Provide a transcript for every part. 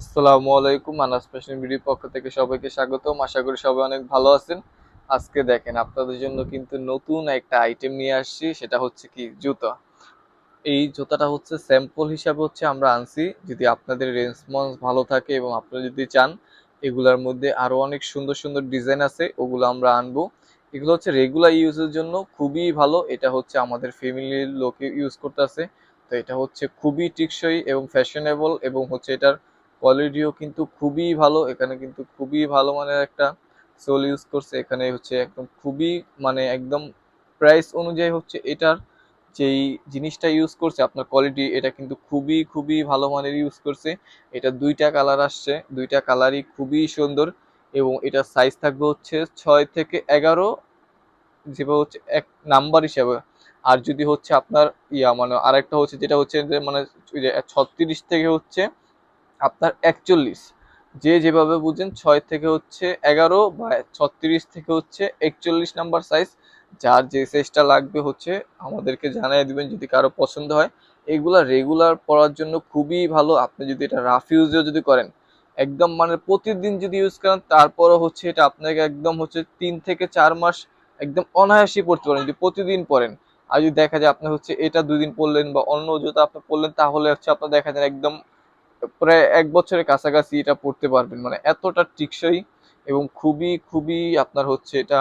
আসসালামু আলাইকুম, আনাস ফ্যাশন ভিডিওর পক্ষ থেকে সবাইকে স্বাগতম। আশা করি সবাই অনেক ভালো আছেন। আজকে দেখেন, আপনাদের জন্য কিন্তু নতুন একটা আইটেম নিয়ে আসছি, সেটা হচ্ছে কি? জুতা। এই জুতাটা হচ্ছে স্যাম্পল হিসাবে হচ্ছে আমরা আনছি। যদি আপনাদের রেসপন্স ভালো থাকে এবং আপনারা যদি চান, এগুলার মধ্যে আরও অনেক সুন্দর সুন্দর ডিজাইন আছে, ওগুলো আমরা আনব। এগুলো হচ্ছে রেগুলার ইউজের জন্য খুবই ভালো। এটা হচ্ছে আমাদের ফ্যামিলির লোকে ইউজ করতেছে। তো এটা হচ্ছে খুবই টেকসই এবং ফ্যাশনেবল এবং হচ্ছে এটার কোয়ালিটিও কিন্তু খুবই ভালো, এখানে কিন্তু খুবই ভালো মানের একটা সোল ইউজ করছে, এখানে হচ্ছে একদম খুবই মানে একদম প্রাইস অনুযায়ী হচ্ছে এটার যেই জিনিসটা ইউজ করছে, আপনার কোয়ালিটি এটা কিন্তু খুবই খুবই ভালো মানের ইউজ করছে। এটা দুইটা কালার আসছে, দুইটা কালারই খুবই সুন্দর এবং এটা সাইজ থাকবে হচ্ছে ছয় থেকে এগারো যেভাবে হচ্ছে এক নাম্বার হিসাবে। আর যদি হচ্ছে আপনার ইয়া মানে আরেকটা হচ্ছে যেটা হচ্ছে যে মানে ছত্রিশ থেকে হচ্ছে আপনার একচল্লিশ। যে যেভাবে বুঝেন, ছয় থেকে হচ্ছে এগারো বা ছত্রিশ থেকে হচ্ছে একচল্লিশ নাম্বার সাইজ যার যে সাইজটা লাগবে হচ্ছে আমাদেরকে জানিয়ে দিবেন যদি কারও পছন্দ হয়। এগুলা রেগুলার পরার জন্য খুবই ভালো। আপনি যদি এটা রাফ ইউজও যদি করেন, একদম মানে প্রতিদিন যদি ইউজ করেন, তারপরও হচ্ছে এটা আপনাকে একদম হচ্ছে তিন থেকে চার মাস একদম অনায়াসই পড়তে পারেন। যদি প্রতিদিন পরেন আর যদি দেখা যায় আপনি হচ্ছে এটা দুদিন পরলেন বা অন্য জুতা আপনি পরলেন তাহলে হচ্ছে আপনার দেখা যায় একদম প্রায় এক বছরের কাছাকাছি এটা পড়তে পারবেন। মানে এতটা টিকসই এবং খুবই খুবই আপনার হচ্ছে এটা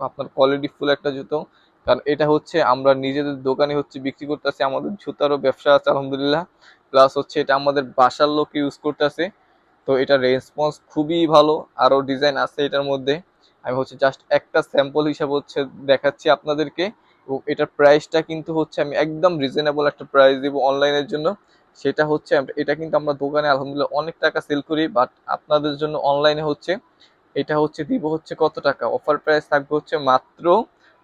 আপনার কোয়ালিটি ফুল একটা জুতো। কারণ এটা হচ্ছে আমরা নিজেদের দোকানে হচ্ছে বিক্রি করতেছি, আমাদের জুতারও ব্যবসা আছে, আলহামদুলিল্লাহ। প্লাস হচ্ছে এটা আমাদের বাসার লোক ইউজ করতেছে। তো এটা রেসপন্স খুবই ভালো, আরও ডিজাইন আছে এটার মধ্যে। আমি হচ্ছে জাস্ট একটা স্যাম্পল হিসাবে হচ্ছে দেখাচ্ছি আপনাদেরকে। এবং এটার প্রাইসটা কিন্তু হচ্ছে আমি একদম রিজনেবল একটা প্রাইস দেবো অনলাইনের জন্য। সেটা হচ্ছে, এটা কিন্তু আমরা দোকানে আলহামদুলিল্লাহ অনেক টাকা সেল করি বাট আপনাদের জন্য অনলাইনে হচ্ছে, এটা হচ্ছে দিব হচ্ছে কত টাকা? অফার প্রাইস থাকবে হচ্ছে মাত্র,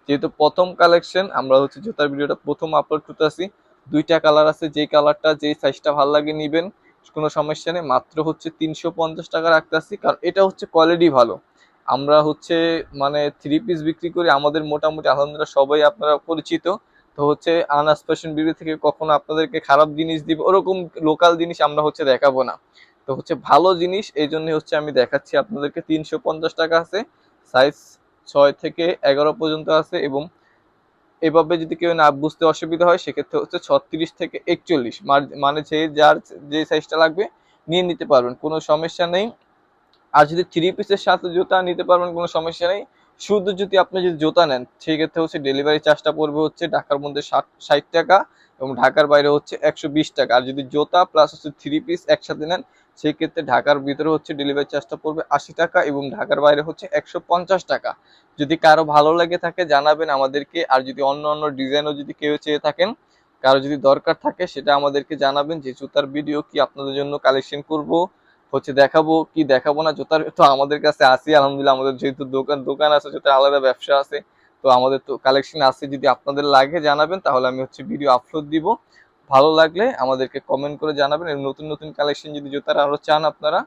যেহেতু প্রথম কালেকশন আমরা হচ্ছে জুতার ভিডিওটা প্রথম আপলোড করতেছি দুইটা কালার আছে, যেই কালারটা যেই সাইজটা ভালো লাগে নিবেন, কোনো সমস্যা নেই, মাত্র হচ্ছে তিনশো পঞ্চাশ টাকা রাখতেছি কারণ এটা হচ্ছে কোয়ালিটি ভালো। আমরা হচ্ছে মানে থ্রি পিস বিক্রি করি, আমাদের মোটামুটি আলহামদুলিল্লাহ সবাই আপনারা পরিচিত তো হচ্ছে আনাস ফ্যাশন বিউটি থেকে কখনো আপনাদেরকে খারাপ জিনিস দিব, ওরকম লোকাল জিনিস আমরা হচ্ছে দেখাবো না। তো হচ্ছে ভালো জিনিস, এই জন্য হচ্ছে আমি দেখাচ্ছি আপনাদেরকে তিনশো পঞ্চাশ টাকা আছে সাইজ ছয় থেকে এগারো পর্যন্ত আছে এবং এভাবে যদি কেউ না বুঝতে অসুবিধা হয়, সেক্ষেত্রে হচ্ছে ছত্রিশ থেকে একচল্লিশ। মানে যে যার, যে সাইজটা লাগবে, নিয়ে নিতে পারবেন, কোনো সমস্যা নেই। আর যদি থ্রি পিসের সাথে জুতা নিতে পারবেন, কোনো সমস্যা নেই। শুধু যদি আপনি যদি জুতা নেন সেই ক্ষেত্রে হচ্ছে ডেলিভারি চার্জটা পড়বে হচ্ছে ঢাকার মধ্যে ষাট ষাট টাকা এবং ঢাকার বাইরে হচ্ছে একশো বিশ টাকা। আর যদি জুতা প্লাস হচ্ছে থ্রি পিস একসাথে নেন সেই ক্ষেত্রে ঢাকার ভিতরে হচ্ছে ডেলিভারি চার্জটা পড়বে আশি টাকা এবং ঢাকার বাইরে হচ্ছে একশো পঞ্চাশ টাকা। যদি কারও ভালো লাগে থাকে, জানাবেন আমাদেরকে। আর যদি অন্য অন্য ডিজাইনও যদি কেউ চেয়ে থাকেন, কারও যদি দরকার থাকে, সেটা আমাদেরকে জানাবেন যে জুতার ভিডিও কি আপনাদের জন্য কালেকশন করব। হচ্ছে দেখাবো, কি দেখাবো না, জুতার তো আমাদের কাছে আসি আলহামদুলিল্লাহ আমাদের যেহেতু দোকান দোকান আছে, জুতার আলাদা ব্যবসা আছে, তো আমাদের তো কালেকশন আছে, যদি আপনাদের লাগে জানাবেন, তাহলে আমি হচ্ছে ভিডিও আপলোড দিব। ভালো লাগলে আমাদেরকে কমেন্ট করে জানাবেন নতুন নতুন কালেকশন যদি জুতার আরও চান আপনারা,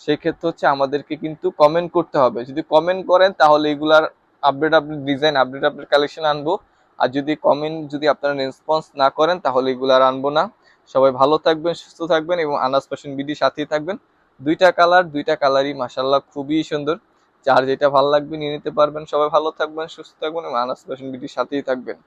সেক্ষেত্রে হচ্ছে আমাদেরকে কিন্তু কমেন্ট করতে হবে। যদি কমেন্ট করেন, তাহলে এগুলার update update design update update collection আনব। আর যদি কমেন্ট যদি আপনারা রেসপন্স না করেন, তাহলে এগুলো আর আনব না। সবাই ভালো থাকবেন, সুস্থ থাকবেন এবং আনাস ফ্যাশন বিডি সাথেই থাকবেন। দুইটা কালার, দুইটা কালারই মাসাল্লাহ খুবই সুন্দর। যার যেটা ভালো লাগবে নিয়ে নিতে পারবেন। সবাই ভালো থাকবেন, সুস্থ থাকবেন এবং আনাস ফ্যাশন বিটির সাথেই থাকবেন।